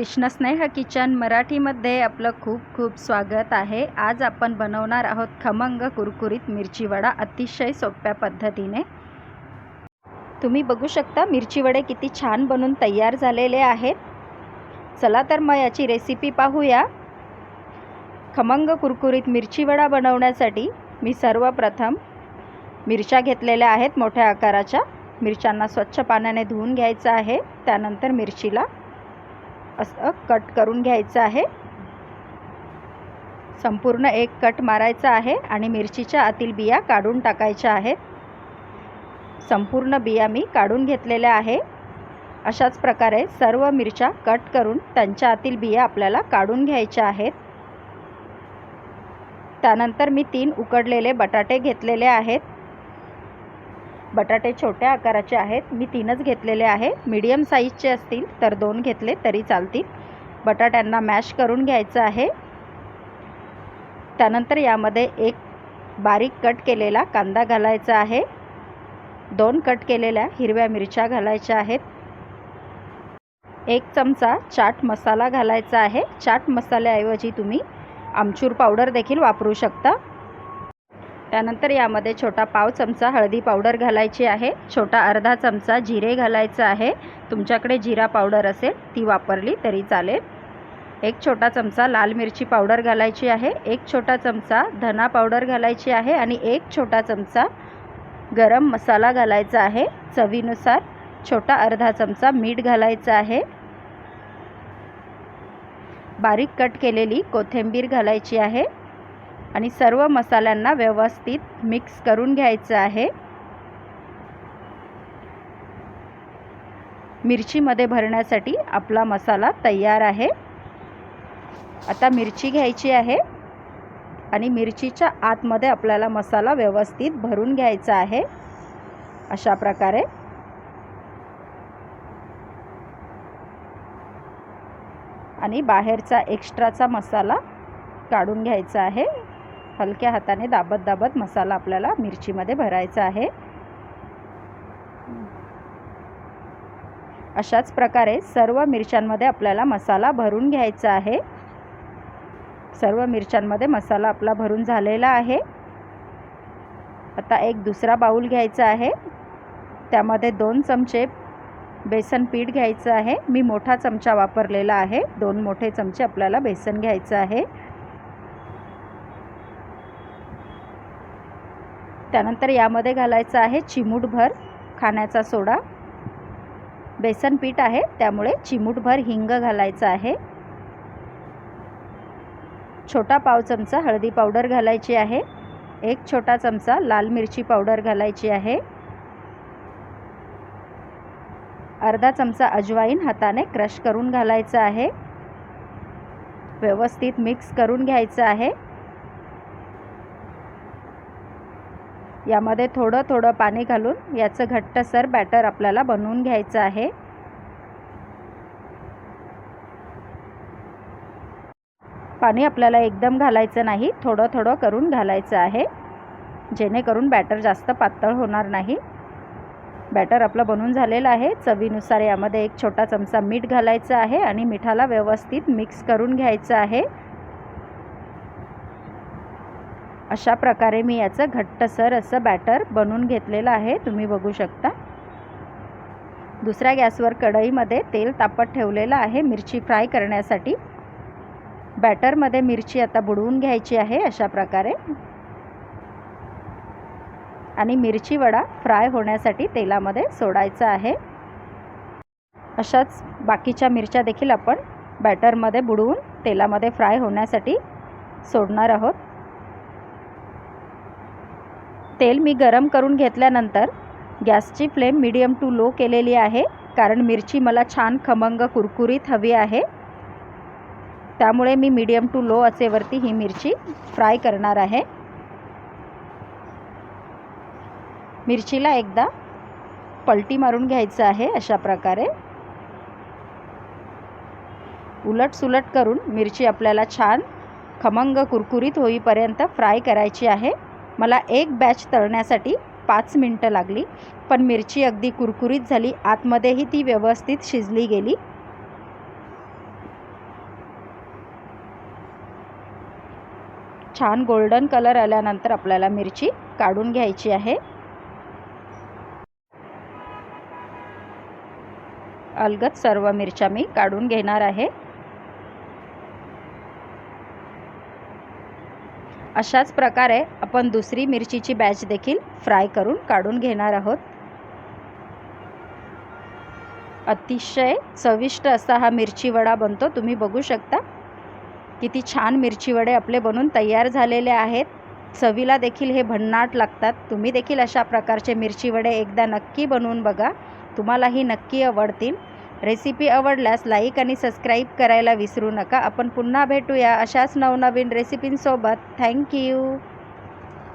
कृष्णस्नेह kitchen मराठीमध्ये आपलं खूप खूप स्वागत आहे. आज आपण बनवणार आहोत खमंग कुरकुरीत मिरची वडा अतिशय सोप्या पद्धतीने. तुम्ही बघू शकता मिरची वडे किती छान बनून तयार झालेले आहेत. चला तर मग याची रेसिपी पाहूया. खमंग कुरकुरीत मिरची वडा बनवण्यासाठी मी सर्वप्रथम मिरच्या घेतलेल्या आहेत मोठ्या आकाराच्या. मिरच्यांना स्वच्छ पाण्याने धुवून घ्यायचं आहे. त्यानंतर मिरचीला असं कट करून घ्यायचं आहे. संपूर्ण एक कट मारायचा आहे आणि मिरचीच्या आतील बिया काढून टाकायच्या आहेत. संपूर्ण बिया मी काढून घेतलेल्या आहे. अशाच प्रकारे सर्व मिरच्या कट करून त्यांच्या आतील बिया आपल्याला काढून घ्यायच्या आहेत. त्यानंतर मी तीन उकडलेले बटाटे घेतलेले आहेत. बटाटे छोट्या आकाराचे आहेत. मी तीनच घेतलेले आहे. मीडियम साईजचे असतील तर दोन घेतले तरी चालतील. बटाट्यांना मॅश करून घ्यायचं आहे. त्यानंतर यामध्ये एक बारीक कट केलेला कांदा घालायचा आहे. दोन कट केलेल्या हिरव्या मिरच्या घालायच्या आहेत. एक चमचा चाट मसाला घालायचा आहे. चाट मसाल्याऐवजी तुम्ही आमचूर पावडर देखील वापरू शकता. त्यानंतर यामध्ये छोटा पाव चमचा हळदी पावडर घालायची आहे. छोटा अर्धा चमचा जिरे घालायचं आहे. तुमच्याकडे जिरा पावडर असेल ती वापरली तरी चालेल. एक छोटा चमचा लाल मिरची पावडर घालायची आहे. एक छोटा चमचा धना पावडर घालायची आहे आणि एक छोटा चमचा गरम मसाला घालायचा आहे. चवीनुसार छोटा अर्धा चमचा मीठ घालायचं आहे. बारीक कट केलेली कोथिंबीर घालायची आहे. आणि सर्व मसाल्यांना व्यवस्थित मिक्स करून घ्यायचं आहे. मिरचीमध्ये भरण्यासाठी आपला मसाला तयार आहे. आता मिरची घ्यायची आहे आणि मिरचीच्या आतमध्ये आपल्याला मसाला व्यवस्थित भरून घ्यायचा आहे. अशा प्रकारे. आणि बाहेरचा एक्स्ट्राचा मसाला काढून घ्यायचा आहे. हलक्या हाताने दाबत दाबत मसाला आपल्याला मिरचीमध्ये भरायचा आहे. अशाच प्रकारे सर्व मिरच्यांमध्ये आपल्याला मसाला भरून घ्यायचा आहे. सर्व मिरच्यांमध्ये मसाला आपला भरून झालेला आहे. आता एक दुसरा बाऊल घ्यायचा आहे. त्यामध्ये दोन चमचे बेसन पीठ घ्यायचं आहे. मी मोठा चमचा वापरलेला आहे. दोन मोठे चमचे आपल्याला बेसन घ्यायचं आहे. त्यानंतर यामध्ये घालायचं आहे चिमूटभर खाण्याचा सोडा. बेसन पीठ आहे त्यामुळे चिमूटभर हिंग घालायचं आहे. छोटा पाव चमचा हळदी पावडर घालायची आहे. एक छोटा चमचा लाल मिरची पावडर घालायची आहे. अर्धा चमचा अजवाईन हाताने क्रश करून घालायचं आहे. व्यवस्थित मिक्स करून घ्यायचं आहे. यामध्ये थोडं थोडं पाणी घालून याचं घट्टसर बॅटर आपल्याला बनवून घ्यायचं आहे. पाणी आपल्याला एकदम घालायचं नाही थोडं थोडं करून घालायचं आहे. जेणेकरून बॅटर जास्त पातळ होणार नाही. बॅटर आपलं बनून झालेलं आहे. चवीनुसार यामध्ये एक छोटा चमचा मीठ घालायचं आहे आणि मिठाला व्यवस्थित मिक्स करून घ्यायचं आहे. अशा प्रकारे मी याचं घट्टसर असं बॅटर बनवून घेतलेलं आहे. तुम्ही बघू शकता. दुसऱ्या गॅसवर कढईमध्ये तेल तापत ठेवलेलं आहे मिरची फ्राय करण्यासाठी. बॅटरमध्ये मिरची आता बुडवून घ्यायची आहे अशा प्रकारे. आणि मिरची वडा फ्राय होण्यासाठी तेलामध्ये सोडायचा आहे. अशाच बाकीच्या मिरच्या देखील आपण बॅटरमध्ये बुडवून तेलामध्ये फ्राय होण्यासाठी सोडणार आहोत. तेल मी गरम करून घेतल्यानंतर गॅसची फ्लेम मीडियम टू लो केलेली आहे कारण मिरची मला छान खमंग कुरकुरीत हवी आहे. त्यामुळे मी मीडियम टू लो असेवरती ही मिरची फ्राय करणार आहे. मिरचीला एकदा पलटी मारून घ्यायचं आहे अशा प्रकारे. उलट सुलट करून मिरची आपल्याला छान खमंग कुरकुरीत होईपर्यंत फ्राय करायची आहे. मला एक बॅच तळण्यासाठी पाच मिनटं लागली पण मिरची अगदी कुरकुरीत झाली. आतमध्येही ती व्यवस्थित शिजली गेली. छान गोल्डन कलर आल्यानंतर आपल्याला मिरची काढून घ्यायची आहे. अलगत सर्व मिरच्या मी काढून घेणार आहे. अशाच प्रकारे आपण दुसरी मिरचीची बॅच देखील फ्राय करून काढून घेणार आहोत. अतिशय चविष्ट असा हा मिरची वडा बनतो तुम्ही बघू शकता. किती छान मिरची वडे आपले बनून तयार झालेले आहेत. चवीला देखील हे भन्नाट लागतात. तुम्ही देखील अशा प्रकारचे मिरची वडे एकदा नक्की बनवून बघा. तुम्हालाही नक्की आवडतील. रेसिपी आवडल्यास लाईक आणि सबस्क्राईब करायला विसरू नका. आपण पुन्हा भेटूया अशाच नवनवीन रेसिपींसोबत थँक्यू